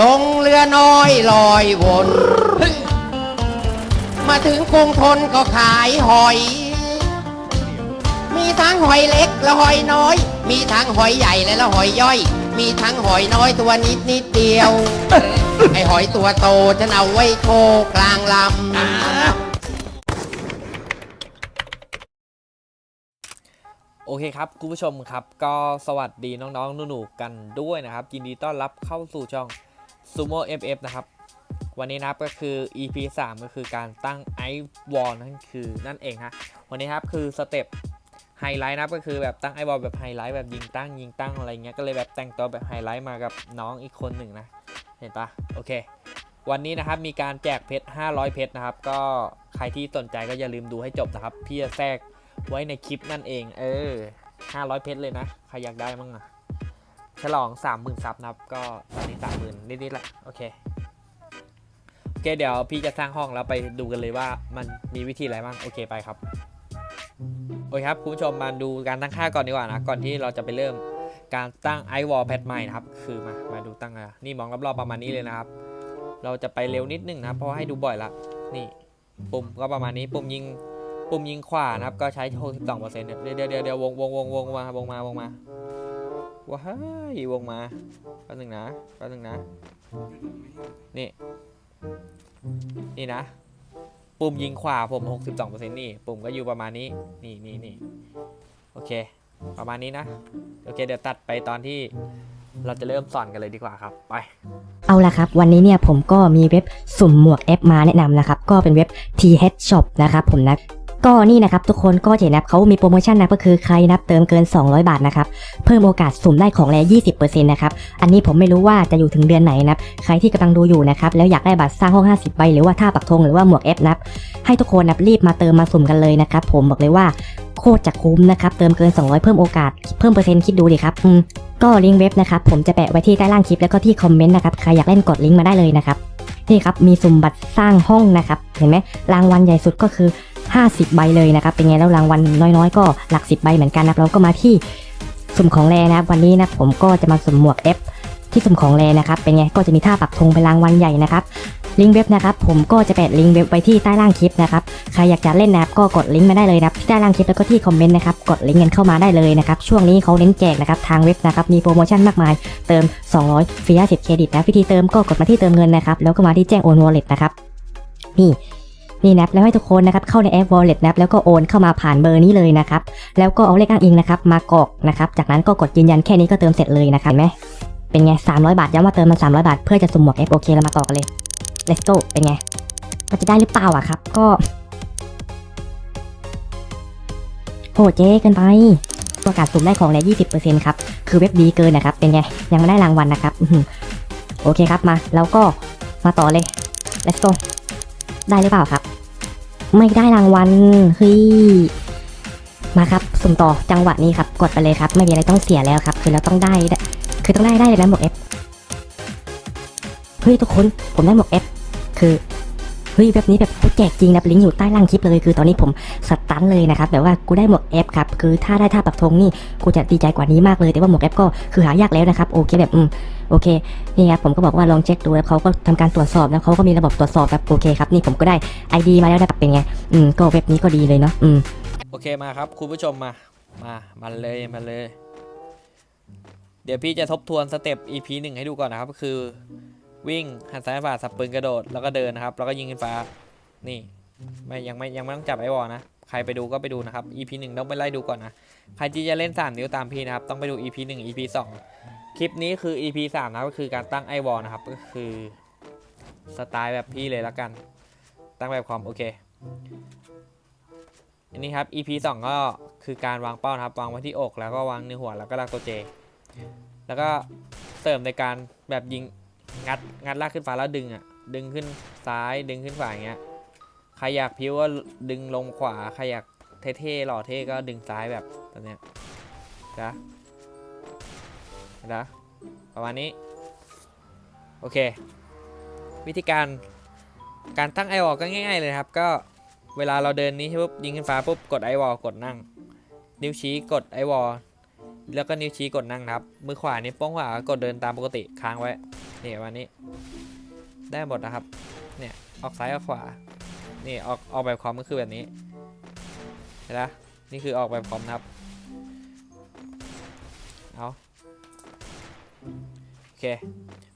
ลงเรือน้อยลอยวน มาถึงกรุงทนก็ขายหอย มีทั้งหอยเล็กและหอยน้อย มีทั้งหอยใหญ่และละหอยย่อย มีทั้งหอยน้อยตัวนิดนิดเดียว ไอหอยตัวโตฉันเอาไว้โคกลางลำโอเคครับคุณผู้ชมครับ ก็สวัสดีน้องๆหนูๆกันด้วยนะครับยินดีต้อนรับเข้าสู่ช่อง Sumo FF นะครับ วันนี้นะครับก็คือ EP 3 ก็คือการตั้งไอวอลนั่นคือนั่นเองฮะวันนี้ครับคือสเต็ปไฮไลท์นับก็คือแบบตั้งไอวอลแบบไฮไลท์แบบยิงตั้งยิงตั้งอะไรเงี้ยก็เลยแบบแต่งตัวแบบไฮไลท์มากับน้องอีกคนหนึ่งนะ เห็นปะโอเค วันนี้นะครับมีการแจกเพชร 500 เพชรนะครับ ก็ใครที่สนใจก็อย่าลืมดูให้จบนะครับ พี่จะแทรกไว้ในคลิปนั่นเอง เออ 500 เพชรเลยนะ ใครอยากได้มั้งอะ ฉลอง30,000ซับนะครับ ก็ตอนนี้30,000นิดๆแหละโอเคโอเคเดี๋ยวพี่จะสร้างห้องแล้วไปดูกันเลยว่ามันมีวิธีอะไรบ้างโอเคไปครับโอเคครับคุณผู้ชมมาดูการตั้งค่าก่อนดีกว่านะก่อนที่เราจะไปเริ่มการตั้งไอวอลแพทใหม่นะครับคือมามาดูตั้งอะนี่มองรอบๆประมาณนี้เลยนะครับ เราจะไปเร็วนิดนึงนะเพราะให้ดูบ่อยละนี่ปุ่มก็ประมาณนี้ปุ่มยิงปุ่มยิงขวานะครับก็ใช้ 62%เนี่ยเดี๋ยวเดี๋ยวเดี๋ยวเดี๋ยววงวงวงวงมาวงมาวงมา ว้ายวงมาแป๊บนึงนะแป๊บนึงนะ นี่ นี่นะ ปุ่มยิงขวาผม 62%นี่ ปุ่มก็อยู่ประมาณนี้ นี่นี่นี่โอเค ประมาณนี้นะ โอเค เดี๋ยวตัดไปตอนที่เราจะเริ่มสอนกันเลยดีกว่าครับ ไป เอาละครับ วันนี้เนี่ยผมก็มีเว็บสุ่มหมวก F มาแนะนำนะครับ ก็เป็นเว็บ TH Shop นะครับผมนะ ก็นี่นะครับทุกคนก็เห็นนะครับเขามีโปรโมชั่นนะก็คือใครนับเติมเกิน 200 บาทนะครับเพิ่มโอกาสสุ่มได้ของแร20%นะครับอันนี้ผมไม่รู้ว่าจะอยู่ถึงเดือนไหนนะครับใครที่กำลังดูอยู่นะครับแล้วอยากได้บัตรสร้างห้อง 50 ใบหรือว่าท่าปักธงหรือว่าหมวก F นะครับให้ทุกคนนะรีบมาเติมมาสุ่มกันเลยนะครับผมบอกเลยว่าโคตรจะคุ้มนะครับเติมเกิน 200 เพิ่มโอกาสเพิ่มเปอร์เซ็นต์คิดดูดิครับก็ลิงก์เว็บนะครับผมจะแปะไว้ที่ใต้ล่างคลิปแล้วก็ที่คอมเมนต์นะครับใครอยากเล่นกดลิงก์มาได้เลยนะครับนี่ครับมีสุ่มบัตรสร้างห้องนะครับเห็นไหมรางวัลใหญ่สุดก็คือ 50 ใบเลยนะครับ เป็นไงแล้วรางวัลน้อยๆ ก็หลัก 10 ใบเหมือนกันนะครับเราก็มาที่สุ่มของแรนะครับวันนี้นะผมก็จะมาสุ่มหมวก F ที่สุ่มของแรนะครับเป็นไงก็จะมีท่าปักธงเป็นรางวัลใหญ่นะครับลิงก์เว็บนะครับผมก็จะแปะลิงก์เว็บไว้ที่ใต้ล่างคลิปนะครับใครอยากจะเล่นนะครับก็กดลิงก์มาได้เลยนะครับที่ใต้ล่างคลิปแล้วก็ที่คอมเมนต์นะครับกดลิงก์กันเข้ามาได้เลยนะครับช่วงนี้เขาเน้นแจกนะครับทางเว็บนะครับมีโปรโมชั่นมากมาย เติม 200ฟรี50เครดิตนะวิธีเติมก็กดมาที่เติมเงินนะครับแล้วก็มาที่แจ้งโอน wallet นะครับนี่ นี่นะครับแล้วให้ทุกคนนะครับเข้าในแอป wallet นะครับแล้วก็โอนเข้ามาผ่านเบอร์นี้เลยนะครับแล้วก็เอาเลขอ้างอิงนะครับมากรอกนะครับจากนั้นก็กดยืนยันแค่นี้ก็เติมเสร็จเลยนะครับเห็นไหมเป็นไง300 บาทย้ำว่าเติมมัน 300 บาท เพื่อจะสุ่มหมวก F โอเคเรามาต่อกันเลย let's go เป็นไงมันจะได้หรือเปล่าอะครับ ก็โหเจ๊เกินไปโอกาสสุ่มได้ของแล้ว20%ครับ คือเว็บดีเกินนะครับ เป็นไง ยังไม่ได้รางวัลนะครับ โอเคครับมา แล้วก็มาต่อเลย let's go ได้หรือเปล่าครับ ไม่ได้รางวัลเฮ้ยมาครับสุ่มต่อจังหวะนี้ครับกดไปเลยครับ ไม่มีอะไรต้องเสียแล้วครับ คือเราต้องได้ คือต้องได้ได้เลยนะหมวกเอฟเฮ้ยทุกคนผมได้หมวกเอฟคือ เฮ้ยแบบนี้แบบแจกจริงนะลิงก์อยู่ใต้ล่างคลิปเลย คือตอนนี้ผมสตันเลยนะครับแบบว่ากูได้หมวก F ครับคือถ้าได้ท่าปักธงนี่กูจะดีใจกว่านี้มากเลย แต่ว่าหมวก F ก็คือหายากแล้วนะครับโอเคแบบอืมโอเคนี่ครับผมก็บอกว่าลองเช็คดูแล้วเขาก็ทำการตรวจสอบแล้วเขาก็มีระบบตรวจสอบแบบโอเคครับนี่ผมก็ได้ ID มาแล้วนะครับเป็นไงอืมก็เว็บนี้ก็ดีเลยเนาะอืมโอเคมาครับคุณผู้ชมมามามาเลยมาเลย เดี๋ยวพี่จะทบทวนสเต็ป EP หนึ่งให้ดูก่อนนะครับคือ วิ่งหันซ้ายขวาสับปืนกระโดดแล้วก็เดินนะครับ แล้วก็ยิงขึ้นฟ้า นี่ไม่ยังไม่ยังไม่ต้องจับไอ้วอลนะ ใครไปดูก็ไปดูนะครับ EP หนึ่งต้องไปไล่ดูก่อนนะ ใครที่จะเล่น 3 นิ้วตามพี่นะครับ ต้องไปดู EP 1 EP 2 คลิปนี้คือ EP 3นะก็คือการตั้งไอวอลนะครับ ก็คือสไตล์แบบพี่เลยละกัน ตั้งแบบคอมโอเค อันนี้ครับ EP 2 ก็คือการวางเป้านะครับ วางไว้ที่อก แล้วก็วางในหัวแล้วก็ลากตัวเจ แล้วก็เติมในการแบบยิง งัดงัดลากขึ้นฟ้าแล้วดึงอะ ดึงขึ้นซ้ายดึงขึ้นขวาอย่างเงี้ยใครอยากพิ้วก็ดึงลงขวาใครอยากเท่ๆหล่อเท่ก็ดึงซ้ายแบบแบบเนี้ยนะนะประมาณนี้ โอเค วิธีการการตั้งไอวอลก็ง่ายๆเลยครับ ก็เวลาเราเดินนี้ปุ๊บยิงขึ้นฟ้าปุ๊บกดไอวอลกดนั่ง นิ้วชี้กดไอวอล แล้วก็นิ้วชี้กดนั่งครับ มือขวานี่วโป้งขวากดเดินตามปกติค้างไว้นี่วันนี้ ได้หมดนะครับ เนี่ยออกซ้ายออกขวา นี่ออกออกแบบคอมก็คือแบบนี้เห็นไหมนี่คือออกแบบคอมครับ เอาโอเค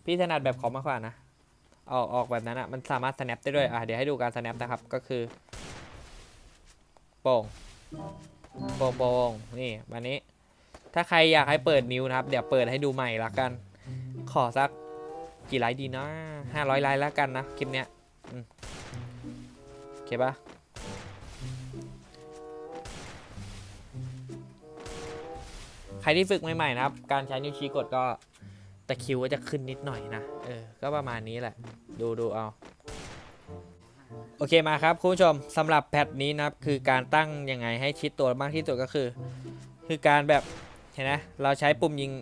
พี่ถนัดแบบคอมมากกว่านะออกออกแบบนั้นอะมันสามารถ snap ได้ด้วย อะเดี๋ยวให้ดูการ snap นะครับ ก็คือโป่งโป่งโป่งนี่วันนี้ ถ้าใครอยากให้เปิดนิ้วนะครับ เดี๋ยวเปิดให้ดูใหม่ละกัน ขอสักกี่ไลค์ดีนะห้าร้อยไลค์ละกันนะคลิปเนี้ยโอเคปะใครที่ฝึกใหม่ๆนะครับ การใช้นิ้วชี้กดก็ตะคิวก็จะขึ้นนิดหน่อยนะ เออ ก็ประมาณนี้แหละ ดูดูเอา โอเคมาครับ คุณผู้ชมสำหรับแพทนี้นะครับ คือการตั้งยังไงให้ชิดตัวมากที่สุดก็คือ คือการแบบ เห็นไหมเราใช้ปุ่มยิง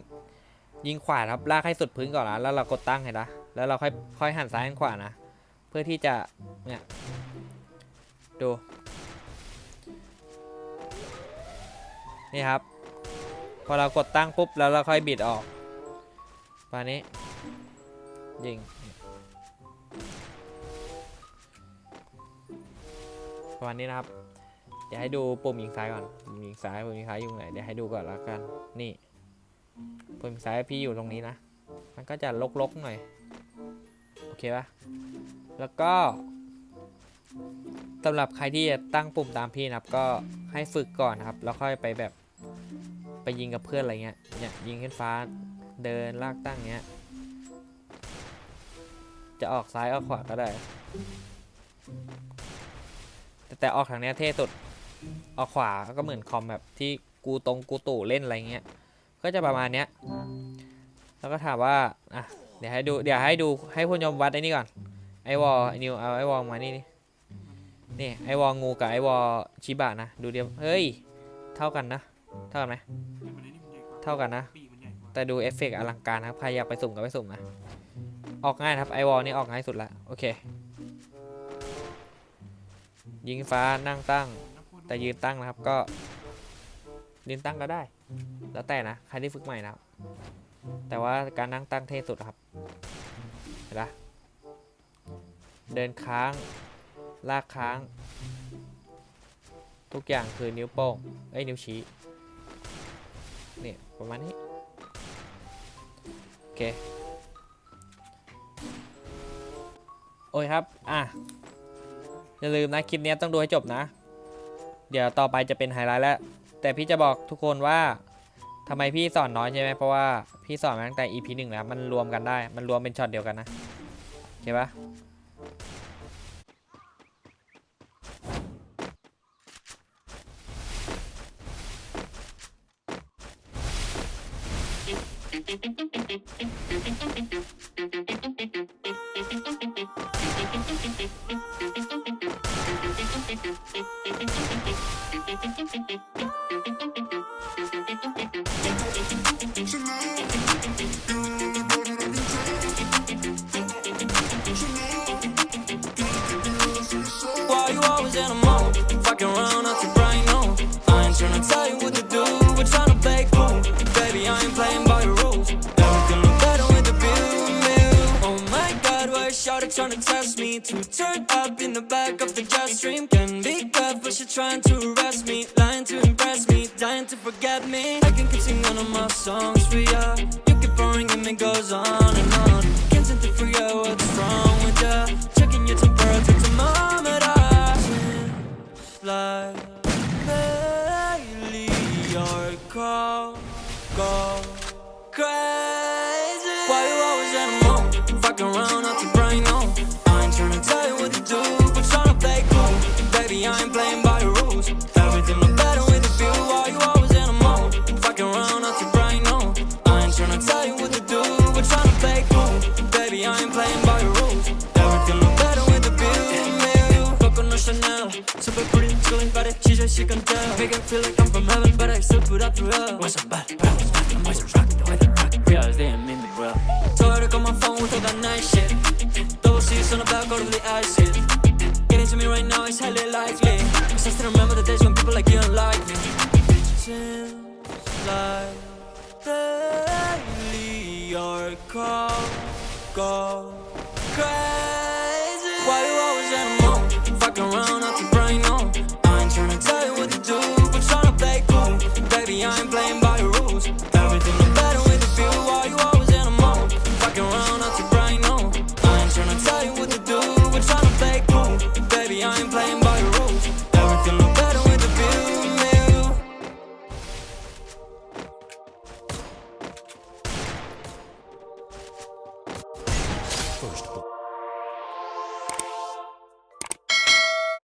ยิงขวาครับลากให้สุดพื้นก่อนนะแล้วเรากดตั้งเห็นนะแล้วเราค่อยค่อยหันซ้ายหันขวานะเพื่อที่จะเนี่ยดูนี่ครับ พอเรากดตั้งปุ๊บแล้วเราค่อยบิดออกประมาณนี้ยิงประมาณนี้นะครับ เดี๋ยวให้ดูปุ่มยิงซ้ายก่อนปุ่มยิงซ้ายปุ่มยิงซ้ายอยู่ไหนเดี๋ยวให้ดูก่อนล้วกัน นี่ปุ่มยิงซ้ายพี่อยู่ตรงนี้นะ มันก็จะลกๆหน่อย โอเคปะแล้วก็สำหรับใครที่จะตั้งปุ่มตามพี่นะครับ ก็ให้ฝึกก่อนนะครับ แล้วค่อยไปแบบไปยิงกับเพื่อนอะไรเงี้ย เนี่ยยิงขึ้นฟ้า เดินลากตั้งเงี้ย จะออกซ้ายออกขวาก็ได้ แต่ออกทางนี้เท่สุด ออกขวาก็เหมือนคอมแบบที่กูตรงกูตู่เล่นอะไรเงี้ย ก็จะประมาณเนี้ย แล้วก็ถามว่า อะ เดี๋ยวให้ดู เดี๋ยวให้ดูให้ผู้ชมวัดไอ้นี่ก่อน ไอวอลไอนิวเอาไอวอลมานี่นี่นี่ไอวอลงูกับไอวอลชิบะนะ ดูเดียว เฮ้ย เท่ากันนะ เท่ากันไหมเท่ากันนะ แต่ดูเอฟเฟกต์อลังการนะครับ ใครอยากไปสุ่มก็ไปสุ่มนะ ออกง่ายนะครับไอวอลนี่ออกง่ายสุดละ โอเค ยิงฟ้านั่งตั้ง แต่ยืนตั้งนะครับก็ ยืนตั้งก็ได้ แล้วแต่นะ ใครที่ฝึกใหม่นะครับ แต่ว่าการนั่งตั้งเท่สุดครับ เห็นปะเดินค้าง ลากค้าง ทุกอย่างคือนิ้วโป้งเอ้ยนิ้วชี้เนี่ยประมาณนี้ โอเค โอ้ยครับ อะ อย่าลืมนะ คลิปนี้ต้องดูให้จบนะ เดี๋ยวต่อไปจะเป็นไฮไลท์แล้ว แต่พี่จะบอกทุกคนว่าทำไมพี่สอนน้อยใช่ไหมเพราะว่าพี่สอนมาตั้งแต่ EP หนึ่งแล้วมันรวมกันได้ มันรวมเป็นช็อตเดียวกันนะโอเคปะ stream. Can be good, but she's trying to arrest me. Lying to impress me, dying to forget me. I can keep singing one of my songs for ya. You keep on ringing, it goes on and on. Can't seem to figure out what's wrong with ya. Checking your temperature, thermometer. Fly daily, your call go crazy. Why you always in a mood? Fucking around super pretty, chilling by the cheese, she can tell. Make it feel like I'm from heaven, but I still put up through hell. What's up, bad, bad, bad, I'm always rocking the way they rock. Realize they ain't mean me well. Told her to call my phone with all that nice shit. Double C's on the back, all of the ice hit. Getting to me right now is highly likely. Cause I still remember the days when people like you don't like me. Seems like daily your call go